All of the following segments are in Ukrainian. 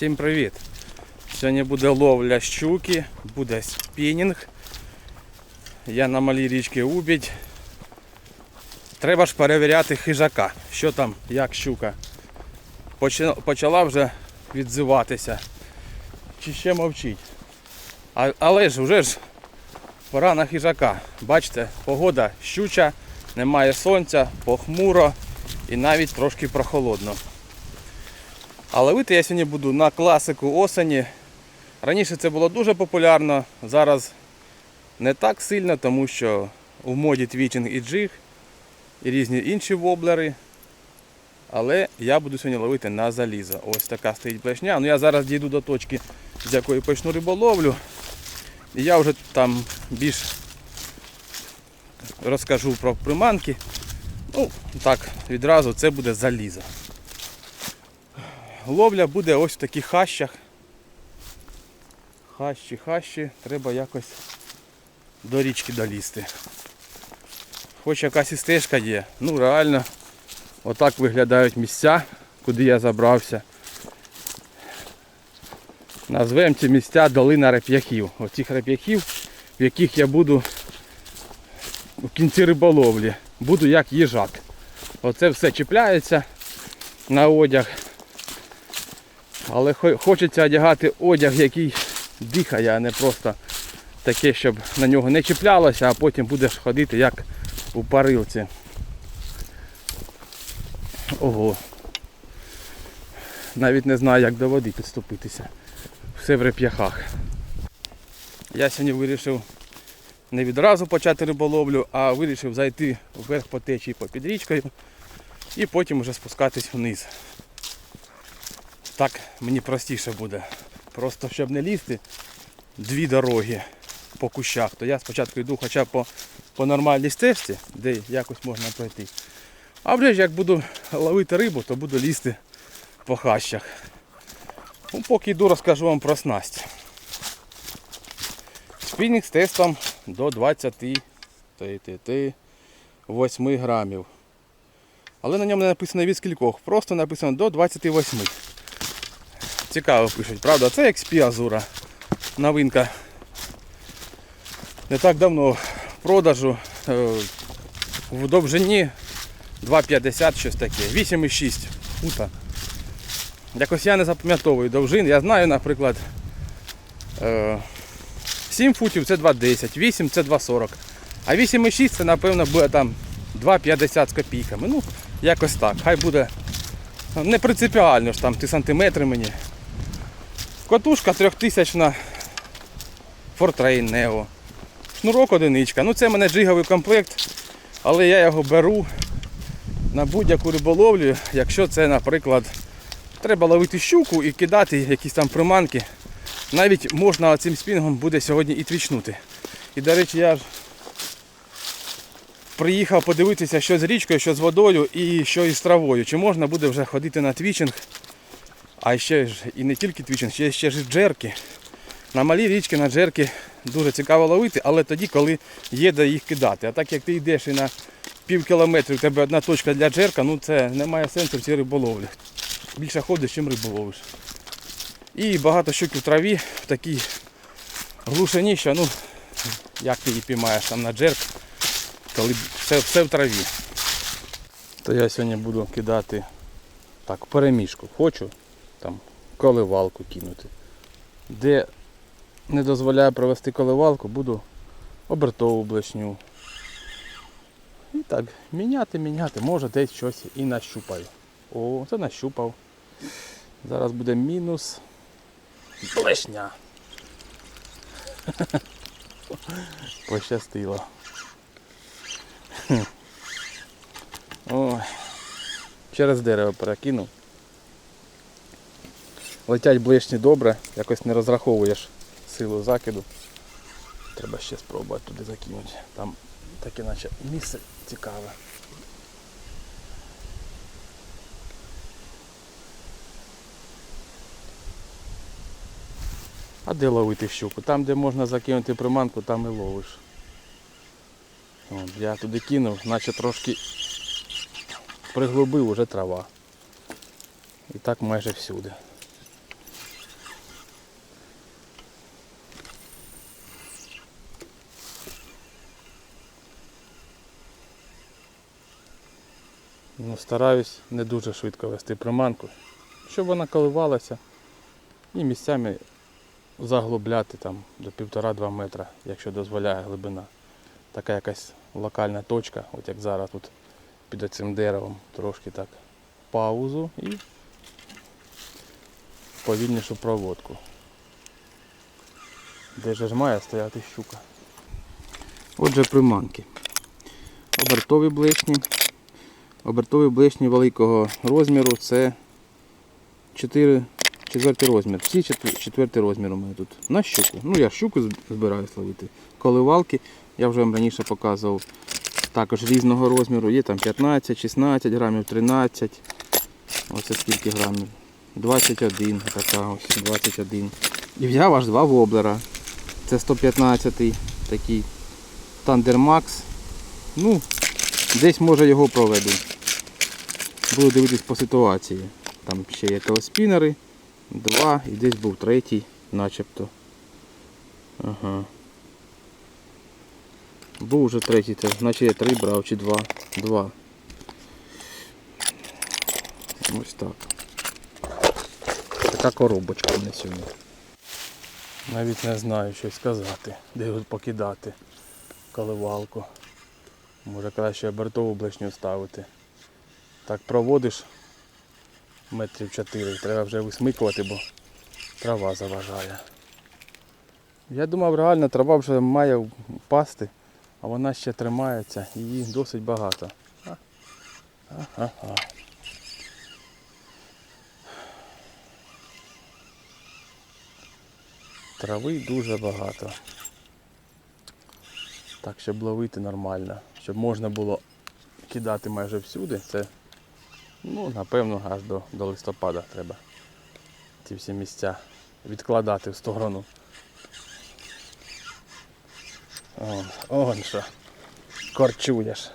Всім привіт! Сьогодні буде ловля щуки, буде спінінг. Я на малій річці Убідь. Треба ж перевіряти хижака, що там, як щука. Почала вже відзиватися. Чи ще мовчить. Але ж вже ж пора на хижака. Бачите, погода щуча, немає сонця, похмуро і навіть трошки прохолодно. А ловити я сьогодні буду на класику осені. Раніше це було дуже популярно, зараз не так сильно, тому що у моді твічинг і джиг, і різні інші воблери. Але я буду сьогодні ловити на залізо. Ось така стоїть плешня. Ну я зараз дійду до точки, з якої почну риболовлю. І я вже там більш розкажу про приманки. Ну, так, відразу це буде залізо. Ловля буде ось в таких хащах. Хащі, хащі, треба якось до річки долізти. Хоч якась і стежка є. Ну реально, отак виглядають місця, куди я забрався. Назвемо ці місця долина реп'яхів. Оцих реп'яхів, в яких я буду в кінці риболовлі. Буду як їжак. Оце все чіпляється на одяг. Але хочеться одягати одяг, який дихає, а не просто таке, щоб на нього не чіплялося, а потім будеш ходити як у парилці. Ого. Навіть не знаю, як до води підступитися. Все в реп'яхах. Я сьогодні вирішив не відразу почати риболовлю, а вирішив зайти вверх по течії попід річкою і потім вже спускатись вниз. Так мені простіше буде. Просто щоб не лізти дві дороги по кущах, то я спочатку йду хоча б по, по нормальній стежці, де якось можна пройти. А вже ж як буду ловити рибу, то буду лізти по хащах. Ну, поки йду, розкажу вам про снасть. Спінінг з тестом до 28 грамів. Але на ньому не написано від скількох, просто написано до 28. Цікаво пишуть, правда? Це XP Азура. Новинка. Не так давно продажу е, в довжині 2,50 щось таке. 8,6 фута. Якось я не запам'ятовую довжин. Я знаю, наприклад, е, 7 футів це 2,10, 8 це 2,40. А 8,6 це напевно буде там 2,50 з копійками. Ну, якось так. Хай буде не принципіально ж там ті сантиметри мені. Катушка 3000 Fortrain Neo. Шнурок одиничка. Ну це в мене джиговий комплект, але я його беру на будь-яку риболовлю, якщо це, наприклад, треба ловити щуку і кидати якісь там приманки. Навіть можна цим спінгом буде сьогодні і твічнути. І до речі, я приїхав подивитися, що з річкою, що з водою і що із травою. Чи можна буде вже ходити на твічинг. А ще ж і не тільки твічинг, ще, ще ж джерки. На малій річці на джерки дуже цікаво ловити, але тоді, коли є де їх кидати. А так як ти йдеш і на пів кілометру, у тебе одна точка для джерка, ну це не має сенсу в цій риболовлі. Більше ходиш, чим рибу ловиш. І багато щук в траві в такій глушині, що ну, як ти її піймаєш там на джерк, коли все, все в траві. То я сьогодні буду кидати так, перемішку. Хочу там коливалку кинути. Де не дозволяє провести коливалку, буду обертову блешню. І так, міняти, міняти, може десь щось і нащупаю. О, це нащупав. Зараз буде мінус блешня. Пощастило. Ой. Через дерево перекинув. Летять блешні добре, якось не розраховуєш силу закиду. Треба ще спробувати туди закинути. Там таке наче місце цікаве. А де ловити щуку? Там, де можна закинути приманку, там і ловиш. От, я туди кинув, наче трошки приглубив уже трава. І так майже всюди. Ну, стараюсь не дуже швидко вести приманку, щоб вона коливалася і місцями заглубляти там до 1,5-2 метра, якщо дозволяє глибина. Така якась локальна точка, от як зараз тут під цим деревом, трошки так паузу і повільнішу проводку. Де ж має стояти щука? Отже, приманки. Обертові блешні. Обертові блешні великого розміру це 4, четвертий розмір. Всі четвер- четвертий розмір у мене тут. На щуку. Ну я щуку збираюсь ловити. Коливалки, я вже вам раніше показував. Також різного розміру. Є там 15, 16 грамів, 13. Оце скільки грамів. 21, така ось 21. І взяв аж два воблера. Це 115 такий Thunder Max. Ну, десь може його проведу. Буду дивитись по ситуації. Там ще є телеспінери, два і десь був третій, начебто. Ага. Був вже третій, значить я три брав чи два. Два. Ось так. Така коробочка в мене сьогодні. Навіть не знаю, що сказати, де його покидати коливалку. Може краще обертову блешню ставити. Так проводиш метрів 4, треба вже висмикувати, бо трава заважає. Я думав, реально трава вже має впасти, а вона ще тримається її досить багато. Ага. Трави дуже багато. Так, щоб ловити нормально, щоб можна було кидати майже всюди, це ну, напевно аж до, до листопада треба ці всі місця відкладати в сторону. Он що. Корчуєш.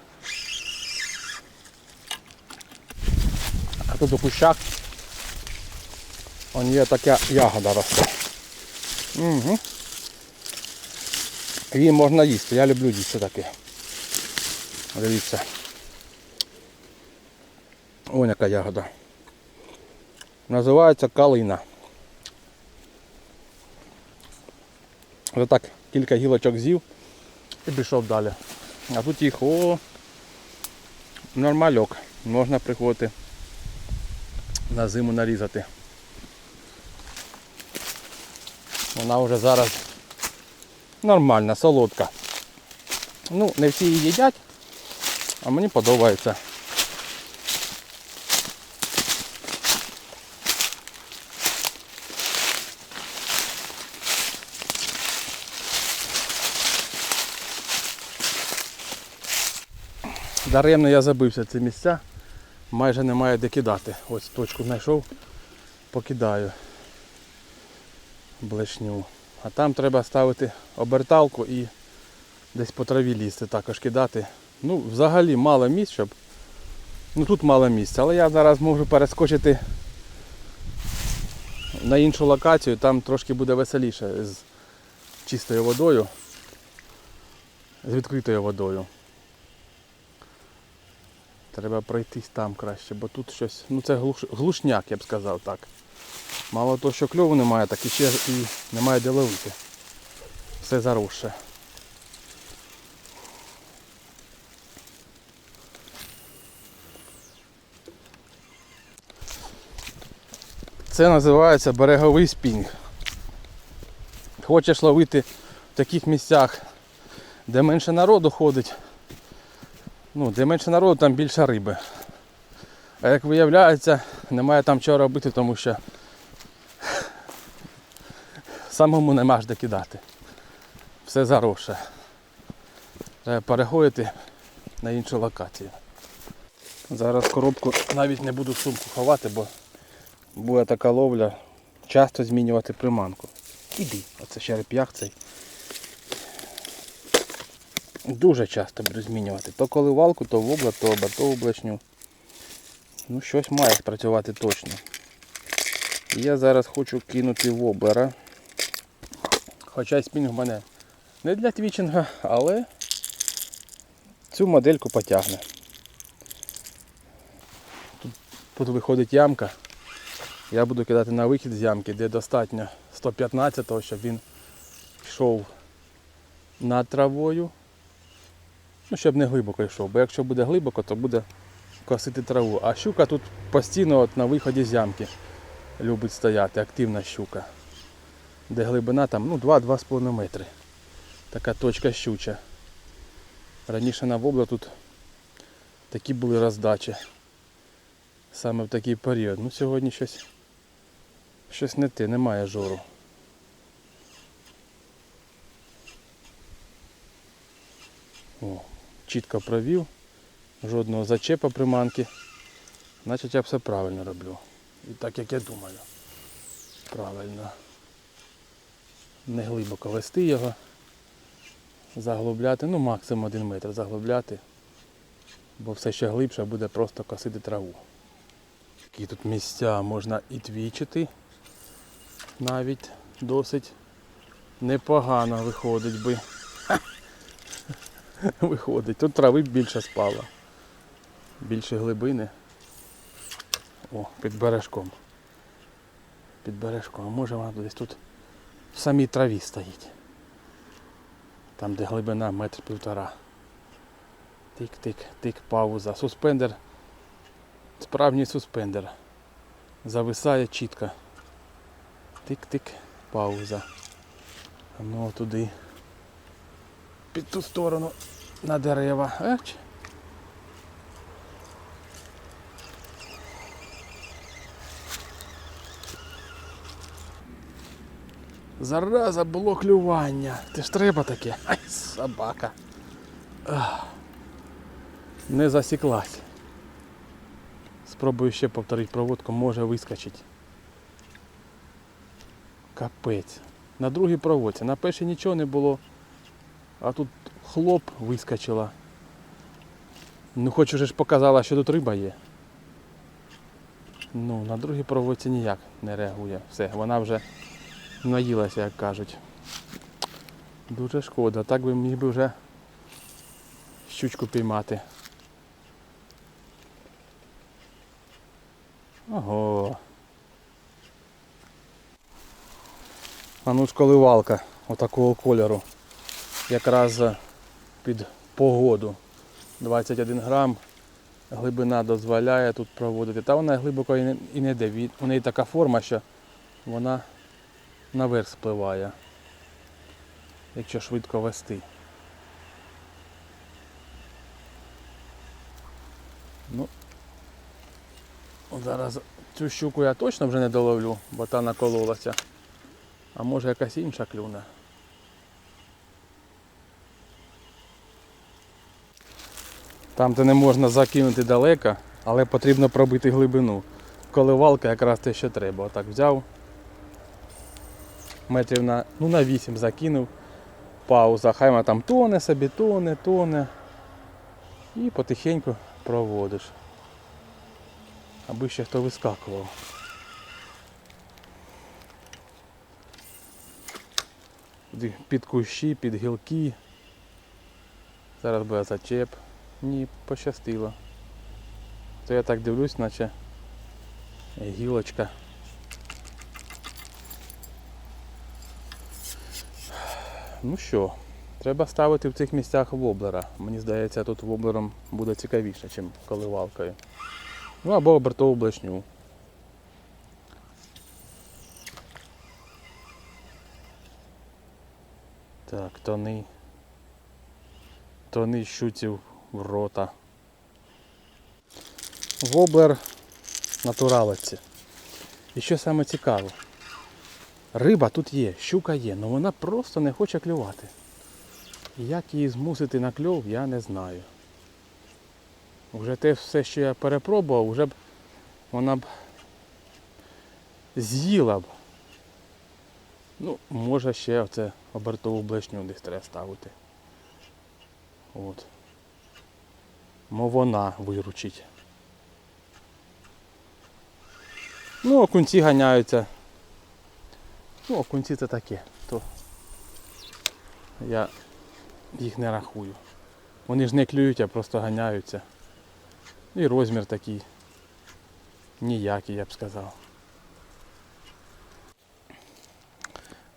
А тут у кущах є така ягода росте. Угу. Її можна їсти, я люблю їсти таке. Дивіться. Ось яка ягода. Називається калина. Ось так кілька гілочок з'їв і пішов далі. А тут їх о нормальок. Можна приходити на зиму нарізати. Вона вже зараз нормальна, солодка. Ну, не всі її їдять, а мені подобається. Даремно я забився ці місця. Майже немає де кидати. Ось точку знайшов, покидаю блешню. А там треба ставити оберталку і десь по траві лізти також кидати. Ну, взагалі мало місць, щоб. Ну тут мало місця, але я зараз можу перескочити на іншу локацію, там трошки буде веселіше з чистою водою, з відкритою водою. Треба пройтись там краще, бо тут щось, ну це глуш, глушняк, я б сказав так. Мало того, що кльову немає, так і ще і немає де ловити. Все заросше. Це називається береговий спінг. Хочеш ловити в таких місцях, де менше народу ходить, ну, де менше народу, там більше риби. А як виявляється, немає там чого робити, тому що самому нема ж де кидати. Все заросше. Треба переходити на іншу локацію. Зараз коробку навіть не буду сумку ховати, бо буде така ловля часто змінювати приманку. Іди, оце череп'як цей. Дуже часто буду змінювати. То коливалку, то вобла, то обертову блешню. Ну щось має спрацювати точно. Я зараз хочу кинути воблера. Хоча спінг в мене не для твічинга, але цю модельку потягне. Тут виходить ямка. Я буду кидати на вихід з ямки, де достатньо 115-го, щоб він йшов над травою. Ну, щоб не глибоко йшов, бо якщо буде глибоко, то буде косити траву. А щука тут постійно от на виході з ямки любить стояти, активна щука. Де глибина там ну, 2-2,5 метри. Така точка щуча. Раніше на вобла тут такі були роздачі. Саме в такий період. Ну сьогодні щось, щось не те, немає жору. О, чітко провів, жодного зачепа приманки. Значить я все правильно роблю. І так як я думаю. Правильно. Не глибоко вести його. Заглубляти, ну максимум один метр заглубляти. Бо все ще глибше буде просто косити траву. Які тут місця можна і твічити. Навіть досить непогано виходить би. Виходить. Тут трави більше спало. Більше глибини. О, під бережком. Під бережком. А може вона десь тут в самій траві стоїть. Там, де глибина метр півтора. Тик-тик, тик, пауза. Суспендер. Справжній суспендер. Зависає чітко. Тик-тик, пауза. Ну туди. Під ту сторону на дерева. Еч. Зараза було клювання. Ти ж треба таке. Ай, собака. Ах. Не засіклась. Спробую ще повторити проводку, може вискочить. Капець. На другій проводці. На першій нічого не було. А тут хлоп вискочила. Ну хоч уже ж показала, що тут риба є. Ну, на другій проводці ніяк не реагує. Все, вона вже наїлася, як кажуть. Дуже шкода, так би міг би вже щучку піймати. Ого. А ну ж коливалка отакого кольору. Якраз під погоду. 21 грам. Глибина дозволяє тут проводити. Та вона глибоко і не, йде. У неї така форма, що вона наверх спливає. Якщо швидко вести. Ну, зараз цю щуку я точно вже не доловлю, бо та накололася. А може якась інша клюне. Там, де не можна закинути далеко, але потрібно пробити глибину. Коливалка якраз те, що треба. Отак взяв. Метрів на, ну, на 8 закинув. Пауза. Хай вона там тоне собі, тоне, тоне. І потихеньку проводиш. Аби ще хто вискакував. Під- кущі, під гілки. Зараз буде зачеп. Ні, пощастило. То я так дивлюсь, наче гілочка. Ну що, треба ставити в цих місцях воблера. Мені здається, тут воблером буде цікавіше, ніж коливалкою. Ну або обертову блешню. Так, тони. Тони щуців в рота. Воблер натуралиці. І що саме цікаво, риба тут є, щука є, але вона просто не хоче клювати. Як її змусити на кльов, я не знаю. Вже те все, що я перепробував, вже б вона б з'їла б. Ну, може ще оце обертову блешню десь треба ставити. От. Мо вона виручить. Ну, окунці ганяються. Ну, окунці це таке, то я їх не рахую. Вони ж не клюють, а просто ганяються. І розмір такий ніякий, я б сказав.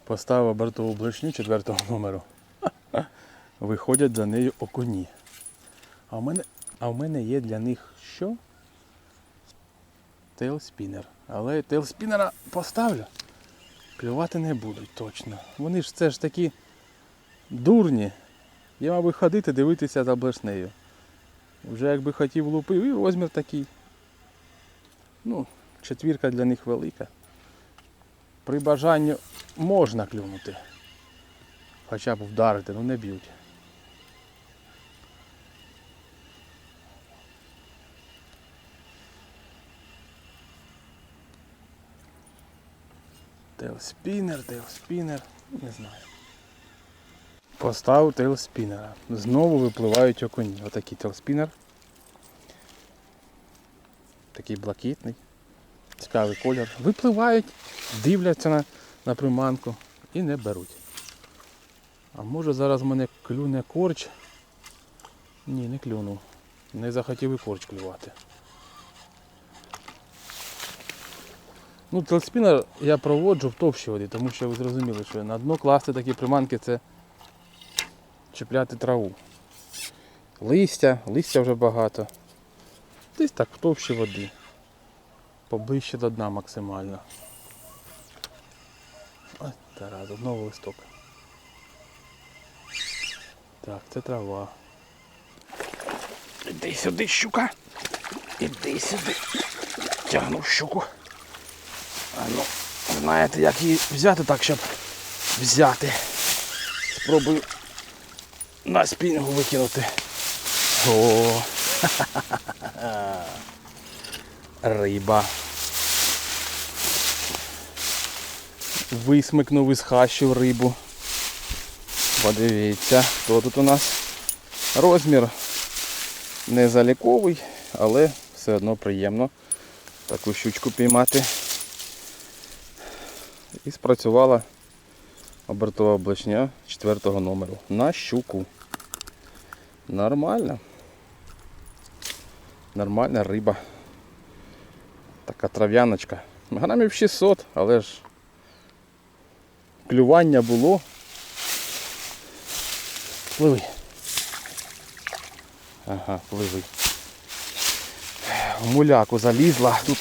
Поставив бортову блешню четвертого номеру. Виходять за нею окуні. А в мене, а в мене є для них що? Тейлспінер. Але тейлспінера поставлю. Клювати не будуть точно. Вони ж це ж такі дурні. Я мабуть ходити, дивитися за блешнею. Вже якби хотів лупив і розмір такий. Ну, четвірка для них велика. При бажанні можна клюнути. Хоча б вдарити, ну не б'ють. Тейлспінер, тейлспінер, не знаю. Поставив тейлспінера. Знову випливають окуні. Отакий тейлспінер. Такий блакитний. Цікавий колір. Випливають, дивляться на, на приманку і не беруть. А може зараз мене клюне корч? Ні, не клюнув. Не захотів і корч клювати. Ну, телспінер я проводжу в товщі воді, тому що ви зрозуміли, що на дно класти такі приманки це чіпляти траву. Листя, листя вже багато. Десь так в товщі води. Поближче до дна максимально. Ось Тарас, знову листок. Так, це трава. Іди сюди, щука. Іди сюди. Тягну щуку. А ну, знаєте, як її взяти так, щоб взяти. Спробую на спінгу викинути. О, риба. Висмикнув із хащів рибу. Подивіться, хто тут у нас. Розмір не заліковий, але все одно приємно таку щучку піймати. І спрацювала обертова блешня 4 номеру на щуку. Нормально. Нормальна риба. Така трав'яночка. Грамів 600, але ж клювання було. Пливи. Ага, пливи. В муляку залізла. Тут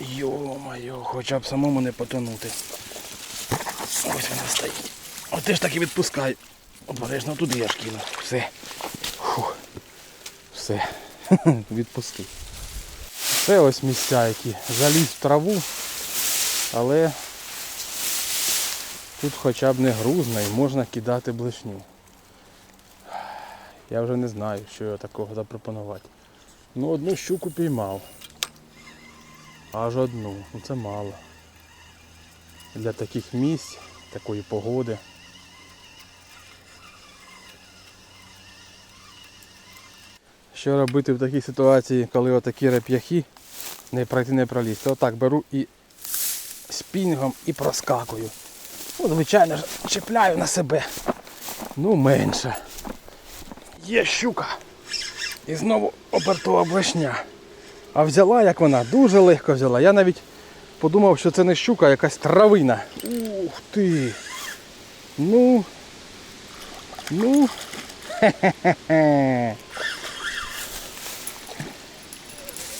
йо-моє, хоча б самому не потонути. Ось вона стоїть. От ти ж так і відпускай. Обережно туди я ж кину. Все. Фух. Все. Відпусти. Це ось місця, які заліз в траву, але тут хоча б не грузно і можна кидати блешню. Я вже не знаю, що я такого запропонувати. Ну одну щуку піймав. Аж одну. Ну це мало. Для таких місць, такої погоди. Що робити в такій ситуації, коли отакі реп'яхи не пройти, не пролізти. Отак беру і спінгом і проскакую. Ну, звичайно ж, чіпляю на себе. Ну менше. Є щука. І знову обертова блешня. А взяла як вона, дуже легко взяла. Я навіть подумав, що це не щука, а якась травина. Ух ти. Ну. Ну. Хе-хе-хе.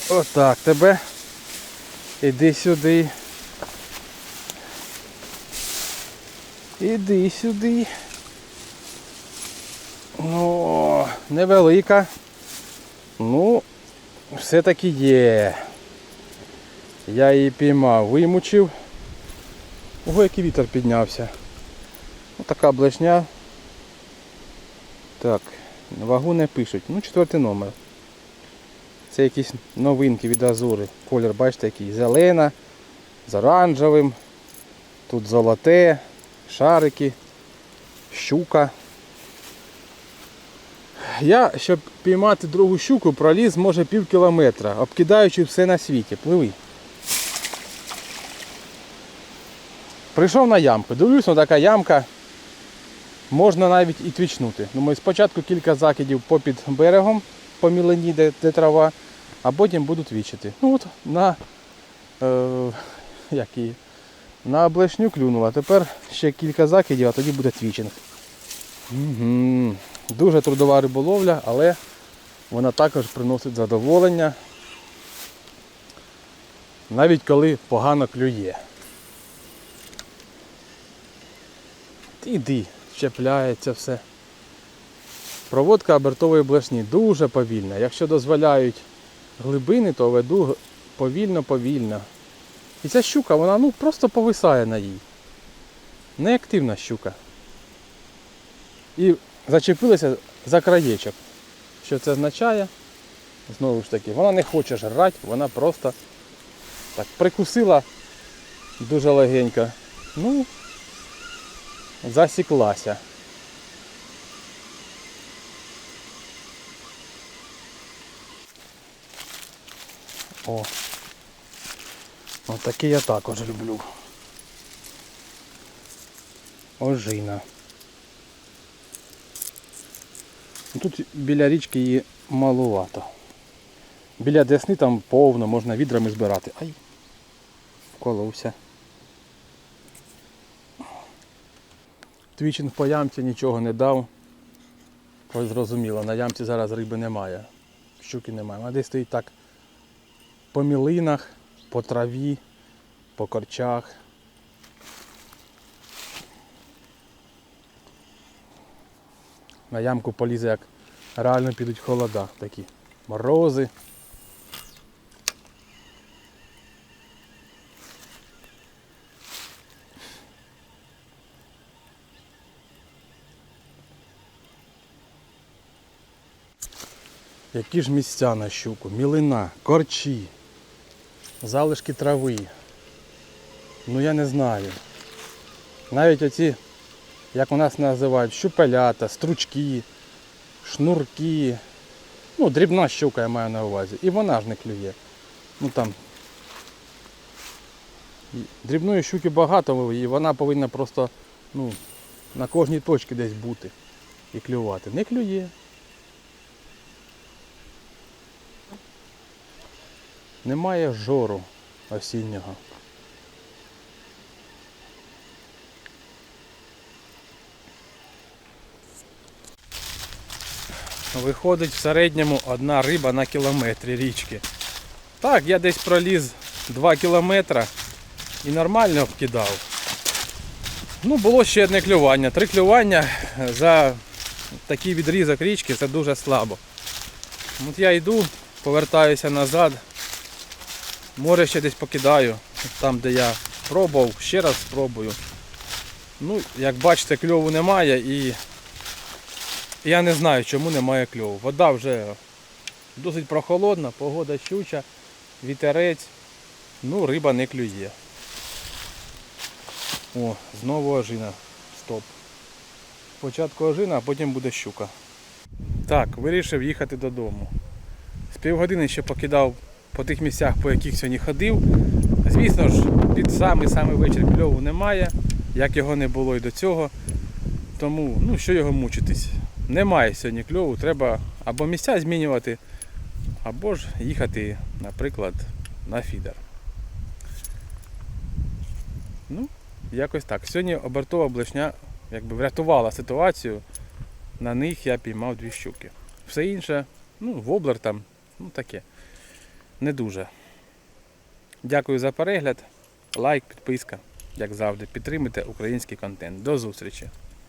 Отак тебе. Іди сюди. Іди сюди. Ну, невелика. Ну, все-таки є. Я її піймав, вимучив. Ого, який вітер піднявся. Ось така блешня. Так, вагу не пишуть. Ну, четвертий номер. Це якісь новинки від Азури. Колір, бачите, який зелена, з оранжевим. Тут золоте, шарики, щука. Я, щоб піймати другу щуку, проліз може пів кілометра, обкидаючи все на світі. Пливи. Прийшов на ямку. Дивлюсь, ну така ямка. Можна навіть і твічнути. Думаю, спочатку кілька закидів попід берегом, по мілені, де, де трава, а потім буду твічити. Ну от на е, як її, на блешню клюнула. Тепер ще кілька закидів, а тоді буде твічинг. Угу. Дуже трудова риболовля, але вона також приносить задоволення. Навіть коли погано клює. Іди, щепляється все. Проводка обертової блешні дуже повільна. Якщо дозволяють глибини, то веду повільно-повільно. І ця щука, вона ну, просто повисає на їй. Неактивна щука. І зачепилася за краєчок. Що це означає? Знову ж таки, вона не хоче жрати, вона просто так прикусила дуже легенько. Ну, засіклася. О. Отаке я також люблю. Ожина. Тут біля річки її малувато. Біля десни там повно, можна відрами збирати. Ай, вколовся. Твічинг по ямці нічого не дав. Ось зрозуміло, на ямці зараз риби немає. Щуки немає. А десь стоїть так по мілинах, по траві, по корчах. На ямку полізе, як реально підуть холода такі. Морози. Які ж місця на щуку? Мілина, корчі, залишки трави. Ну я не знаю. Навіть оці, як у нас називають, щупелята, стручки, шнурки. Ну, дрібна щука я маю на увазі. І вона ж не клює. Ну там. Дрібної щуки багато, і вона повинна просто ну, на кожній точці десь бути і клювати. Не клює. Немає жору осіннього. Виходить в середньому одна риба на кілометрі річки. Так, я десь проліз 2 кілометри і нормально обкидав. Ну, було ще одне клювання. Три клювання за такий відрізок річки це дуже слабо. От я йду, повертаюся назад, Море ще десь покидаю, там де я пробував, ще раз спробую. Ну, як бачите, кльову немає і я не знаю, чому немає кльову. Вода вже досить прохолодна, погода щуча, вітерець, ну риба не клює. О, знову ожина. Стоп. Спочатку ожина, а потім буде щука. Так, вирішив їхати додому. З півгодини ще покидав по тих місцях, по яких сьогодні ходив. Звісно ж, під самий-самий вечір кльову немає, як його не було і до цього. Тому, ну що його мучитись? Немає сьогодні кльову, треба або місця змінювати, або ж їхати, наприклад, на фідер. Ну, якось так. Сьогодні обертова блешня якби врятувала ситуацію. На них я піймав дві щуки. Все інше, ну, воблер там, ну таке не дуже. Дякую за перегляд. Лайк, підписка, як завжди. Підтримуйте український контент. До зустрічі!